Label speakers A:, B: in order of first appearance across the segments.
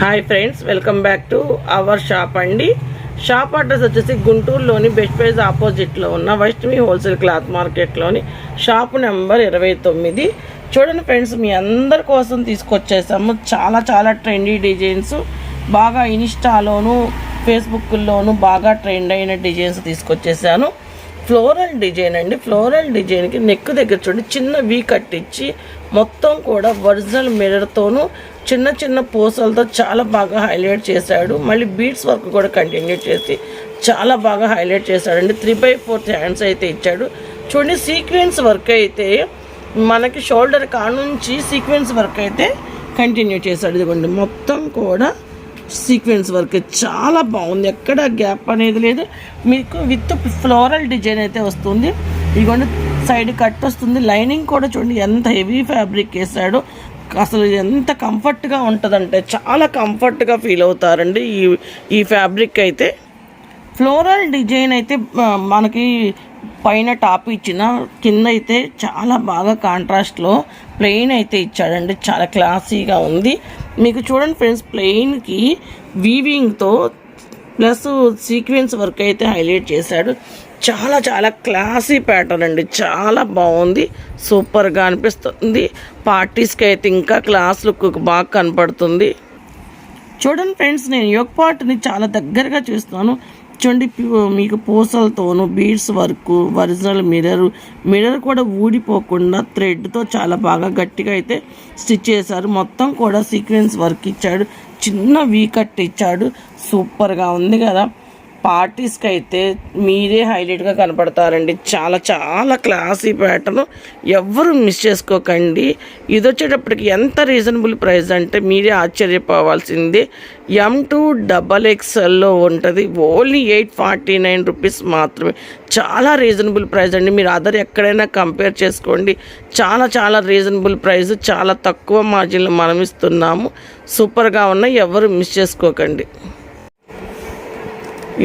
A: Hi friends welcome back to our shop అండి. Shop address వచ్చేసి గుంటూరులోని బెస్ట్ ప్రైజ్ ఆపోజిట్లో ఉన్న వైష్ణవి హోల్సేల్ క్లాత్ మార్కెట్లోని షాప్ నెంబర్ ఇరవై తొమ్మిది. చూడండి ఫ్రెండ్స్ మీ అందరి కోసం తీసుకొచ్చేసాము. చాలా చాలా ట్రెండీ డిజైన్స్. బాగా ఇన్స్టాలోను ఫేస్బుక్లోను బాగా ట్రెండ్ అయిన డిజైన్స్ తీసుకొచ్చేసాను. ఫ్లోరల్ డిజైన్ అండి. ఫ్లోరల్ డిజైన్కి నెక్ దగ్గర చూడండి చిన్న వీ కట్టించి మొత్తం కూడా ఒరిజినల్ మిర్రర్తోనూ చిన్న చిన్న పూసలతో చాలా బాగా హైలైట్ చేశాడు. మళ్ళీ బీట్స్ వర్క్ కూడా కంటిన్యూ చేసి చాలా బాగా హైలైట్ చేశాడండి. త్రీ బై ఫోర్త్ హ్యాండ్స్ అయితే ఇచ్చాడు. చూడండి సీక్వెన్స్ వర్క్ అయితే మనకి షోల్డర్ కానుంచి సీక్వెన్స్ వర్క్ అయితే కంటిన్యూ చేశాడు. ఇదిగోండి మొత్తం కూడా సీక్వెన్స్ వర్క్ చాలా బాగుంది. ఎక్కడ గ్యాప్ అనేది లేదు. మీకు విత్ ఫ్లోరల్ డిజైన్ అయితే వస్తుంది. ఇదిగోండి సైడ్ కట్ వస్తుంది. లైనింగ్ కూడా చూడండి ఎంత హెవీ ఫ్యాబ్రిక్ వేసాడో అసలు ఎంత కంఫర్ట్గా ఉంటుందంటే చాలా కంఫర్ట్గా ఫీల్ అవుతారండి ఈ ఈ ఫ్యాబ్రిక్ అయితే. ఫ్లోరల్ డిజైన్ అయితే మనకి పైన టాప్ ఇచ్చిన కింద అయితే చాలా బాగా కాంట్రాస్ట్లో ప్లెయిన్ అయితే ఇచ్చాడండి. చాలా క్లాసీగా ఉంది. మీకు చూడండి ఫ్రెండ్స్ ప్లెయిన్కి వీవింగ్తో ప్లస్ సీక్వెన్స్ వర్క్ అయితే హైలైట్ చేశాడు. చాలా చాలా క్లాసీ ప్యాటర్న్ అండి. చాలా బాగుంది. సూపర్గా అనిపిస్తుంది. పార్టీస్కి అయితే ఇంకా క్లాస్ లుక్ బాగా కనపడుతుంది. చూడండి ఫ్రెండ్స్ నేను యోగ పార్ట్ని చాలా దగ్గరగా చూస్తున్నాను చూడండి మీకు పూసలతోను beads work original mirror mirror కూడా ఊడిపోకుండా థ్రెడ్తో చాలా బాగా గట్టిగా అయితే స్టిచ్ చేశారు. మొత్తం కూడా సీక్వెన్స్ వర్క్ ఇచ్చాడు. చిన్న వీ కట్ ఇచ్చాడు. సూపర్గా ఉంది కదా. పార్టీస్కి అయితే మీరే హైలైట్గా కనపడతారండి. చాలా చాలా క్లాసీ ప్యాటర్న్. ఎవ్వరు మిస్ చేసుకోకండి. ఇది వచ్చేటప్పటికి ఎంత రీజనబుల్ ప్రైస్ అంటే మీరే ఆశ్చర్యపోవాల్సిందే. ఎం టూ డబల్ ఎక్స్ఎల్లో ఉంటుంది. Only eight forty nine rupees మాత్రమే. చాలా రీజనబుల్ ప్రైస్ అండి. మీరు అదర్ ఎక్కడైనా కంపేర్ చేసుకోండి. చాలా చాలా రీజనబుల్ ప్రైస్. చాలా తక్కువ మార్జిన్లో మనం ఇస్తున్నాము. సూపర్గా ఉన్నాయి ఎవరు మిస్ చేసుకోకండి.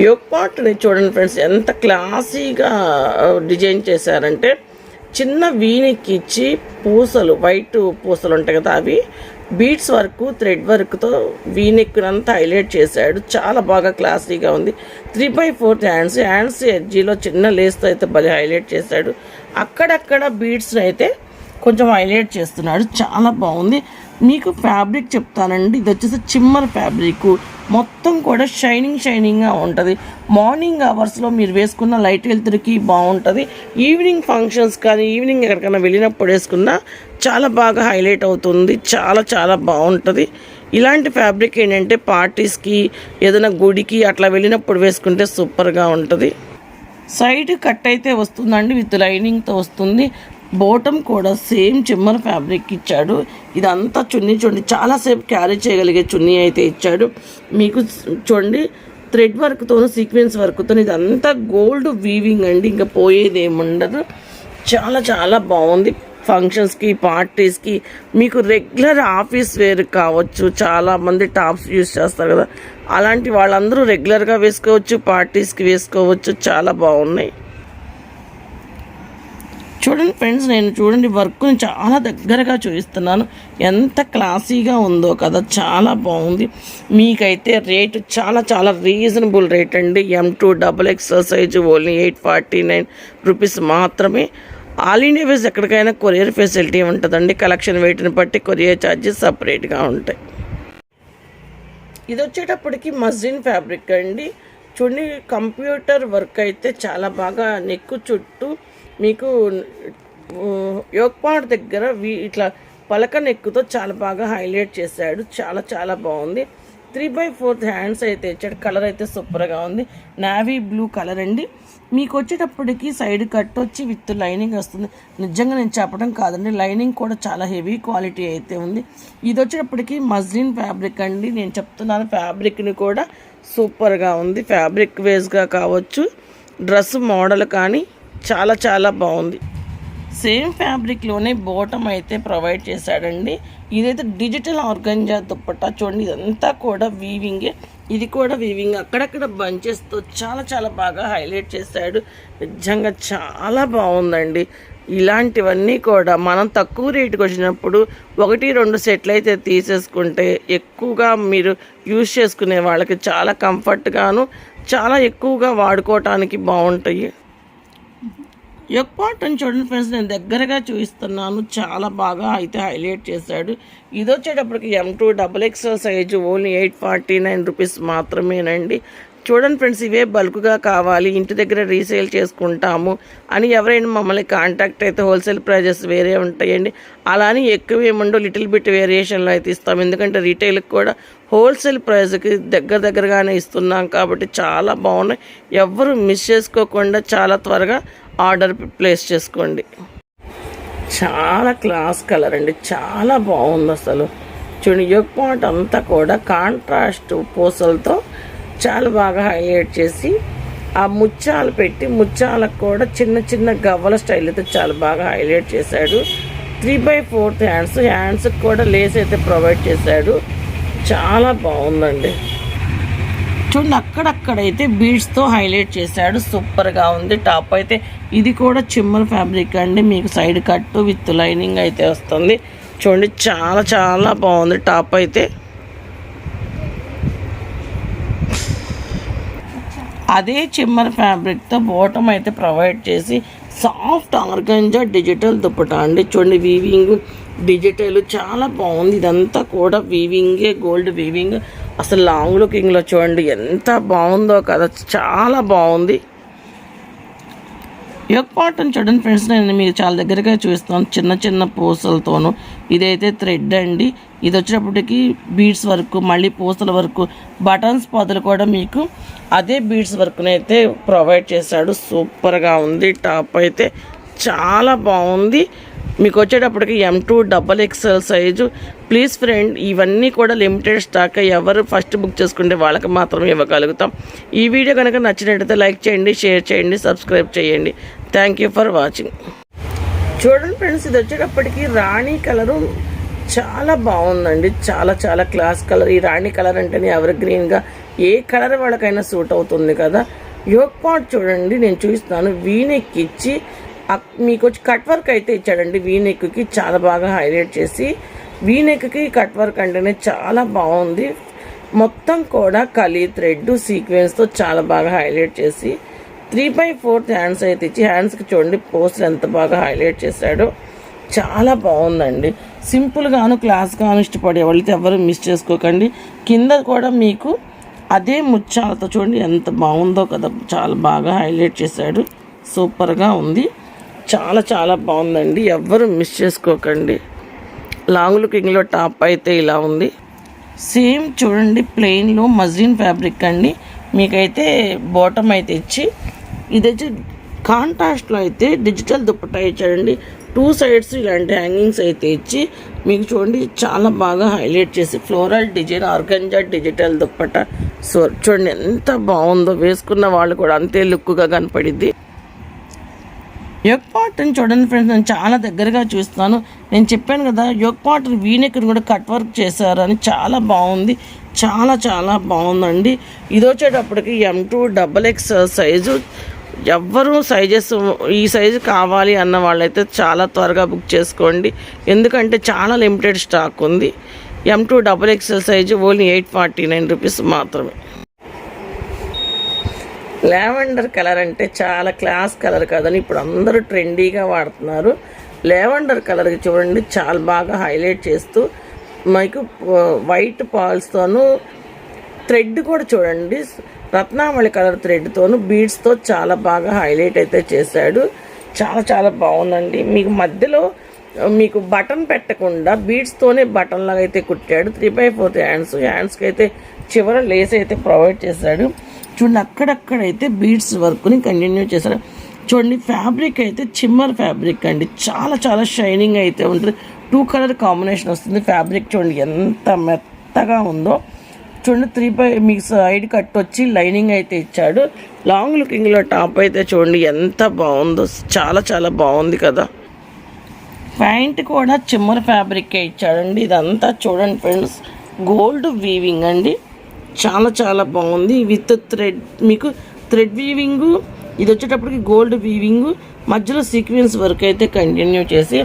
A: యోగ్ పార్ట్ని చూడండి ఫ్రెండ్స్ ఎంత క్లాసీగా డిజైన్ చేశారంటే చిన్న వీనికి ఇచ్చి పూసలు వైట్ పూసలు ఉంటాయి కదా అవి బీట్స్ వర్క్ థ్రెడ్ వర్క్తో వీనెక్కునంతా హైలైట్ చేశాడు. చాలా బాగా క్లాసీగా ఉంది. Three by fourth hands hands ఎడ్జీలో చిన్న లేస్తో అయితే భలే హైలైట్ చేశాడు. అక్కడక్కడ బీట్స్ని అయితే కొంచెం హైలైట్ చేస్తున్నాడు. చాలా బాగుంది. మీకు ఫ్యాబ్రిక్ చెప్తానండి. ఇది వచ్చేసి చిమ్మర్ ఫ్యాబ్రిక్. మొత్తం కూడా షైనింగ్ షైనింగ్గా ఉంటుంది. మార్నింగ్ అవర్స్లో మీరు వేసుకున్న లైట్ వెళ్తురికి బాగుంటుంది. ఈవినింగ్ ఫంక్షన్స్ కానీ ఈవినింగ్ ఎక్కడికైనా వెళ్ళినప్పుడు వేసుకున్నా చాలా బాగా హైలైట్ అవుతుంది. చాలా చాలా బాగుంటుంది. ఇలాంటి ఫ్యాబ్రిక్ ఏంటంటే పార్టీస్కి ఏదైనా గుడికి అట్లా వెళ్ళినప్పుడు వేసుకుంటే సూపర్గా ఉంటుంది. సైడ్ కట్ అయితే వస్తుందండి విత్ లైనింగ్తో వస్తుంది. బోటం కూడా సేమ్ చిమ్మర్ ఫ్యాబ్రిక్ ఇచ్చాడు. ఇదంతా చున్నీ చూడండి చాలాసేపు క్యారీ చేయగలిగే చున్నీ అయితే ఇచ్చాడు. మీకు చూడండి థ్రెడ్ వర్క్తో సీక్వెన్స్ వర్క్తో ఇదంతా గోల్డ్ వీవింగ్ అండి. ఇంకా పోయేది ఏముండదు. చాలా చాలా బాగుంది. ఫంక్షన్స్కి పార్టీస్కి మీకు రెగ్యులర్ ఆఫీస్ వేర్ కావచ్చు. చాలా మంది టాప్స్ యూస్ చేస్తారు కదా. అలాంటి వాళ్ళందరూ రెగ్యులర్గా వేసుకోవచ్చు పార్టీస్కి వేసుకోవచ్చు. చాలా బాగున్నాయి. చూడండి ఫ్రెండ్స్ నేను చూడండి వర్క్ని చాలా దగ్గరగా చూపిస్తున్నాను. ఎంత క్లాసీగా ఉందో కదా చాలా బాగుంది. మీకైతే రేటు చాలా చాలా రీజనబుల్ రేట్ అండి. M two double exercise size only eight forty nine rupees మాత్రమే. ఆల్ ఇండియా వేస్ ఎక్కడికైనా కొరియర్ ఫెసిలిటీ ఉంటుందండి. కలెక్షన్ వెయిట్ని బట్టి కొరియర్ ఛార్జెస్ సపరేట్గా ఉంటాయి. ఇది వచ్చేటప్పటికి మస్జిన్ ఫ్యాబ్రిక్ అండి. చూడండి కంప్యూటర్ వర్క్ అయితే చాలా బాగా నెక్కు చుట్టూ మీకు యోగపాడు దగ్గర వీ- ఇట్లా పలక నెక్కుతో చాలా బాగా హైలైట్ చేశాడు. చాలా చాలా బాగుంది. త్రీ బై ఫోర్త్ హ్యాండ్స్ అయితే ఇచ్చాడు కలర్ అయితే సూపర్గా ఉంది. నావీ బ్లూ కలర్ అండి. మీకు వచ్చేటప్పటికి సైడ్ కట్ వచ్చి విత్ లైనింగ్ వస్తుంది. నిజంగా నేను చెప్పడం కాదండి. లైనింగ్ కూడా చాలా హెవీ క్వాలిటీ అయితే ఉంది. ఇది వచ్చేటప్పటికి మజ్లిన్ ఫ్యాబ్రిక్ అండి. నేను చెప్తున్నాను ఫ్యాబ్రిక్ని కూడా సూపర్గా ఉంది. ఫ్యాబ్రిక్ వేస్గా కావచ్చు. డ్రెస్ మోడల్ కానీ చాలా చాలా బాగుంది. సేమ్ ఫ్యాబ్రిక్లోనే బోటం అయితే ప్రొవైడ్ చేశాడండి. ఇదైతే డిజిటల్ ఆర్గంజా దుప్పట్టా చూడండి ఇదంతా కూడా వీవింగే ఇది కూడా వీవింగ్ అక్కడక్కడ బంచెస్తో చాలా చాలా బాగా హైలైట్ చేశాడు. నిజంగా చాలా బాగుందండి. ఇలాంటివన్నీ కూడా మనం తక్కువ రేటుకి వచ్చినప్పుడు ఒకటి రెండు సెట్లు అయితే తీసేసుకుంటే ఎక్కువగా మీరు యూజ్ చేసుకునే వాళ్ళకి చాలా కంఫర్ట్గాను చాలా ఎక్కువగా వాడుకోవటానికి బాగుంటాయి. యొక్క పాటను చూడండి ఫ్రెండ్స్ నేను దగ్గరగా చూపిస్తున్నాను. చాలా బాగా అయితే హైలైట్ చేశాడు. ఇది వచ్చేటప్పటికి M to double XL size only eight forty nine rupees మాత్రమేనండి. చూడండి ఫ్రెండ్స్ ఇవే బల్క్గా కావాలి ఇంటి దగ్గర రీసేల్ చేసుకుంటాము అని ఎవరైనా మమ్మల్ని కాంటాక్ట్ అయితే హోల్సేల్ ప్రైజెస్ వేరే ఉంటాయండి. అలా అని ఎక్కువ ఏముండో లిటిల్ బిట్ వేరియేషన్లో అయితే ఇస్తాం. ఎందుకంటే రీటైల్కి కూడా హోల్సేల్ ప్రైస్కి దగ్గర దగ్గరగానే ఇస్తున్నాం కాబట్టి చాలా బాగున్నాయి. ఎవరు మిస్ చేసుకోకుండా చాలా త్వరగా ఆర్డర్ ప్లేస్ చేసుకోండి. చాలా క్లాస్ కలర్ అండి చాలా బాగుంది అసలు. చూడండి యొక్క పాయింట్ అంతా కూడా కాంట్రాస్ట్ పూసలతో చాలా బాగా హైలైట్ చేసి ఆ ముత్యాలు పెట్టి ముత్యాలకు కూడా చిన్న చిన్న గవ్వల స్టైల్ అయితే చాలా బాగా హైలైట్ చేశాడు. త్రీ బై ఫోర్త్ హ్యాండ్స్ హ్యాండ్స్కి కూడా లేస్ అయితే ప్రొవైడ్ చేశాడు. చాలా బాగుందండి. చూడండి అక్కడక్కడైతే బీడ్స్తో హైలైట్ చేశాడు. సూపర్గా ఉంది. టాప్ అయితే ఇది కూడా చిమ్మల్ ఫ్యాబ్రిక్ అండి. మీకు సైడ్ కట్టు విత్ లైనింగ్ అయితే వస్తుంది. చూడండి చాలా చాలా బాగుంది టాప్ అయితే. అదే చిమ్మర్ ఫ్యాబ్రిక్తో బోటం అయితే ప్రొవైడ్ చేసి సాఫ్ట్ ఆర్గంజా డిజిటల్ దుప్పట అండి. చూడండి వీవింగ్ డిజిటల్ చాలా బాగుంది. ఇదంతా కూడా వీవింగే గోల్డ్ వీవింగ్ అసలు లాంగ్ లుకింగ్లో చూడండి ఎంత బాగుందో కదా. చాలా బాగుంది. యోగ్ పాటను చూడండి ఫ్రెండ్స్ నేను మీరు చాలా దగ్గరగా చూస్తాను చిన్న చిన్న పూసలతోను. ఇదైతే థ్రెడ్ అండి. ఇది వచ్చేటప్పటికి బీడ్స్ వర్క్ మళ్ళీ పూసల వరకు బటన్స్ పొదలు కూడా మీకు అదే బీడ్స్ వర్క్నైతే ప్రొవైడ్ చేశాడు. సూపర్గా ఉంది. టాప్ అయితే చాలా బాగుంది. మీకు వచ్చేటప్పటికి M to double XL size please friend ఇవన్నీ కూడా లిమిటెడ్ స్టాక్ ఎవరు ఫస్ట్ బుక్ చేసుకుంటే వాళ్ళకి మాత్రమే ఇవ్వగలుగుతాం. ఈ వీడియో కనుక నచ్చినట్టయితే లైక్ చేయండి షేర్ చేయండి సబ్స్క్రైబ్ చేయండి. థ్యాంక్ యూ ఫర్ వాచింగ్ చూడండి ఫ్రెండ్స్ ఇది వచ్చేటప్పటికి రాణి కలరు చాలా బాగుందండి. చాలా చాలా క్లాస్ కలర్ ఈ రాణి కలర్ అంటేనే ఎవర్ గ్రీన్గా ఏ కలర్ వాళ్ళకైనా సూట్ అవుతుంది కదా. యోగ్ పాట్ చూడండి నేను చూస్తాను వీనెక్కిచ్చి మీకు వచ్చి కట్ వర్క్ అయితే ఇచ్చాడండి. వీనెక్కి చాలా బాగా హైలైట్ చేసి వీనెక్కి కట్ వర్క్ అంటేనే చాలా బాగుంది. మొత్తం కూడా కలీ థ్రెడ్ సీక్వెన్స్తో చాలా బాగా హైలైట్ చేసి త్రీ బై ఫోర్త్ హ్యాండ్స్ అయితే ఇచ్చి హ్యాండ్స్కి చూడండి పోస్టర్ ఎంత బాగా హైలైట్ చేశాడో. చాలా బాగుందండి. సింపుల్గాను క్లాస్గాను ఇష్టపడే వాళ్ళైతే ఎవరు మిస్ చేసుకోకండి. కింద కూడా మీకు అదే ముచ్చాలతో చూడండి ఎంత బాగుందో కదా చాలా బాగా హైలైట్ చేశాడు. సూపర్గా ఉంది. చాలా చాలా బాగుందండి. ఎవ్వరు మిస్ చేసుకోకండి. లాంగ్ లుకింగ్లో టాప్ అయితే ఇలా ఉంది. సేమ్ చూడండి ప్లెయిన్లో మజ్లిన్ ఫ్యాబ్రిక్ అండి. మీకైతే బాటమ్ అయితే ఇచ్చి ఇదైతే కాంట్రాస్ట్లో అయితే డిజిటల్ దుప్పటా ఇచ్చాడండి. టూ సైడ్స్ ఇలాంటి హ్యాంగింగ్స్ అయితే ఇచ్చి మీకు చూడండి చాలా బాగా హైలైట్ చేసి floral design organza digital dupatta. So చూడండి ఎంత బాగుందో వేసుకున్న వాళ్ళు కూడా అంతే లుక్గా కనపడిద్ది. యోగ్ పాటర్ని చూడండి ఫ్రెండ్స్ నేను చాలా దగ్గరగా చూస్తాను నేను చెప్పాను కదా యోగ్ పాట్ వీనెక్ని కూడా కట్ వర్క్ చేశారని చాలా బాగుంది. చాలా చాలా బాగుందండి. ఇది వచ్చేటప్పటికి M to double X size ఎవ్వరూ సైజెస్ ఈ సైజు కావాలి అన్న వాళ్ళైతే చాలా త్వరగా బుక్ చేసుకోండి. ఎందుకంటే చాలా లిమిటెడ్ స్టాక్ ఉంది. M to double XL size only eight forty nine rupees మాత్రమే. లావెండర్ కలర్ అంటే చాలా క్లాస్ కలర్ కదని ఇప్పుడు అందరూ ట్రెండీగా వాడుతున్నారు. లావెండర్ కలర్కి చూడండి చాలా బాగా హైలైట్ చేస్తూ మీకు వైట్ పాల్స్తోనూ థ్రెడ్ కూడా చూడండి. రత్నావళి కలర్ థ్రెడ్తోను బీడ్స్తో చాలా బాగా హైలైట్ అయితే చేశాడు. చాలా చాలా బాగుందండి. మీకు మధ్యలో మీకు బటన్ పెట్టకుండా బీడ్స్తోనే బటన్ లాగా అయితే కుట్టాడు. త్రీ బై ఫోర్త్ హ్యాండ్స్ హ్యాండ్స్కి అయితే చివర లేస్ అయితే ప్రొవైడ్ చేశాడు. చూడండి అక్కడక్కడైతే బీడ్స్ వర్క్ని కంటిన్యూ చేశారు. చూడండి ఫ్యాబ్రిక్ అయితే చిమ్మర్ ఫ్యాబ్రిక్ అండి. చాలా చాలా షైనింగ్ అయితే ఉంటుంది. టూ కలర్ కాంబినేషన్ వస్తుంది ఫ్యాబ్రిక్ చూడండి ఎంత మెత్తగా ఉందో. చూడండి త్రీ బై మీకు సైడ్ కట్ వచ్చి లైనింగ్ అయితే ఇచ్చాడు. లాంగ్ లుకింగ్లో టాప్ అయితే చూడండి ఎంత బాగుందో. చాలా చాలా బాగుంది కదా. ప్యాంట్ కూడా చిమ్మర్ ఫ్యాబ్రిక్ ఇచ్చాడండి. ఇదంతా చూడండి ఫ్రెండ్స్ గోల్డ్ వీవింగ్ అండి. చాలా చాలా బాగుంది. విత్ థ్రెడ్ మీకు థ్రెడ్ వీవింగు ఇది వచ్చేటప్పటికి గోల్డ్ వీవింగ్ మధ్యలో సీక్వెన్స్ వర్క్ అయితే కంటిన్యూ చేసి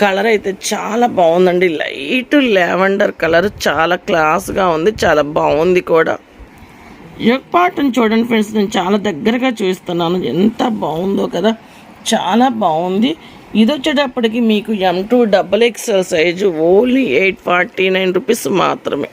A: కలర్ అయితే చాలా బాగుందండి. లైట్ లెవెండర్ కలర్ చాలా క్లాస్గా ఉంది చాలా బాగుంది కూడా. యోగ్ పాటను చూడండి ఫ్రెండ్స్ నేను చాలా దగ్గరగా చూస్తున్నాను. ఎంత బాగుందో కదా. చాలా బాగుంది. ఇది వచ్చేటప్పటికి మీకు M to double XL size only eight forty nine rupees మాత్రమే.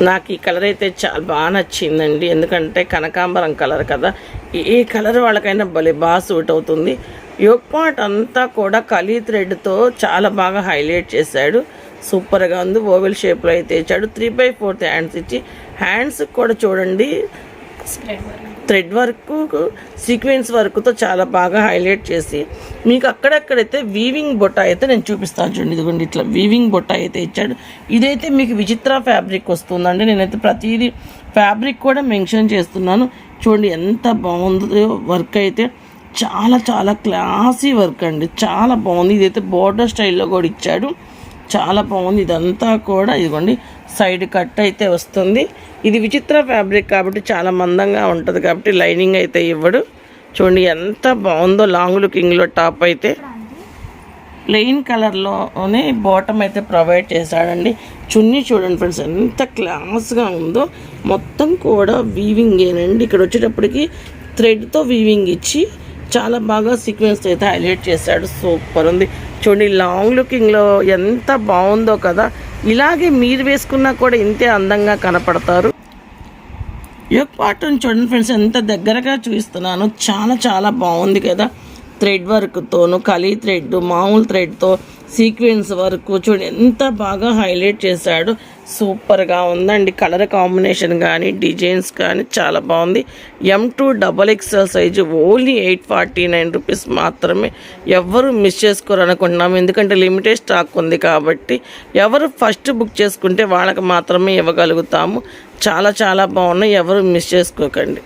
A: నాకు ఈ కలర్ అయితే చాలా బాగా నచ్చిందండి. ఎందుకంటే కనకాంబరం కలర్ కదా. ఏ కలర్ వాళ్ళకైనా భలే బాగా సూట్ అవుతుంది. యోగ్ పాట్ అంతా కూడా కలీ థ్రెడ్తో చాలా బాగా హైలైట్ చేశాడు. సూపర్గా ఉంది. ఓవెల్ షేప్లో అయితే ఇచ్చాడు. త్రీ బై ఫోర్త్ హ్యాండ్స్ ఇచ్చి. హ్యాండ్స్ కూడా చూడండి. థ్రెడ్ వర్క్ సీక్వెన్స్ వర్క్తో చాలా బాగా హైలైట్ చేసి మీకు అక్కడక్కడైతే వీవింగ్ బొట్ట అయితే నేను చూపిస్తాను చూడండి. ఇదిగోండి ఇట్లా వీవింగ్ బొట్ట అయితే ఇచ్చాడు. ఇదైతే మీకు విచిత్ర ఫ్యాబ్రిక్ వస్తుందండి. నేనైతే ప్రతిదీ ఫ్యాబ్రిక్ కూడా మెన్షన్ చేస్తున్నాను. చూడండి ఎంత బాగుందో వర్క్ అయితే. చాలా చాలా క్లాసీ వర్క్ అండి. చాలా బాగుంది. ఇదైతే బోర్డర్ స్టైల్లో కూడా ఇచ్చాడు. చాలా బాగుంది. ఇదంతా కూడా ఇదిగోండి సైడ్ కట్ అయితే వస్తుంది. ఇది విచిత్ర ఫ్యాబ్రిక్ కాబట్టి చాలా మందంగా ఉంటుంది కాబట్టి లైనింగ్ అయితే ఇవ్వడు. చూడండి ఎంత బాగుందో లాంగ్ లుకింగ్లో టాప్ అయితే. ప్లెయిన్ కలర్లోనే బాటమ్ అయితే ప్రొవైడ్ చేశాడండి. చున్నీ చూడండి ఫ్రెండ్స్ ఎంత క్లాస్గా ఉందో. మొత్తం కూడా వీవింగ్ ఏనండి ఇక్కడ వచ్చేటప్పటికి థ్రెడ్తో వీవింగ్ ఇచ్చి చాలా బాగా సీక్వెన్స్ అయితే హైలైట్ చేశాడు. సూపర్ ఉంది. చూడండి లాంగ్ లుకింగ్లో ఎంత బాగుందో కదా. ఇలాగే మీరు వేసుకున్నా కూడా ఇంతే అందంగా కనపడతారు. యొక్క పాటను చూడండి ఫ్రెండ్స్ ఎంత దగ్గరగా చూపిస్తున్నాను. చాలా చాలా బాగుంది కదా. థ్రెడ్ వర్క్తోను కలీ థ్రెడ్ మామూలు థ్రెడ్తో సీక్వెన్స్ వరకు చూడండి ఎంత బాగా హైలైట్ చేశాడు. సూపర్గా ఉందండి. కలర్ కాంబినేషన్ కానీ డిజైన్స్ కానీ చాలా బాగుంది. M to double XL size only eight forty nine rupees మాత్రమే. ఎవరు మిస్ చేసుకోరనుకుంటున్నాం ఎందుకంటే లిమిటెడ్ స్టాక్ ఉంది కాబట్టి ఎవరు ఫస్ట్ బుక్ చేసుకుంటే వాళ్ళకి మాత్రమే ఇవ్వగలుగుతాము. చాలా చాలా బాగున్నాయి. ఎవరు మిస్ చేసుకోకండి.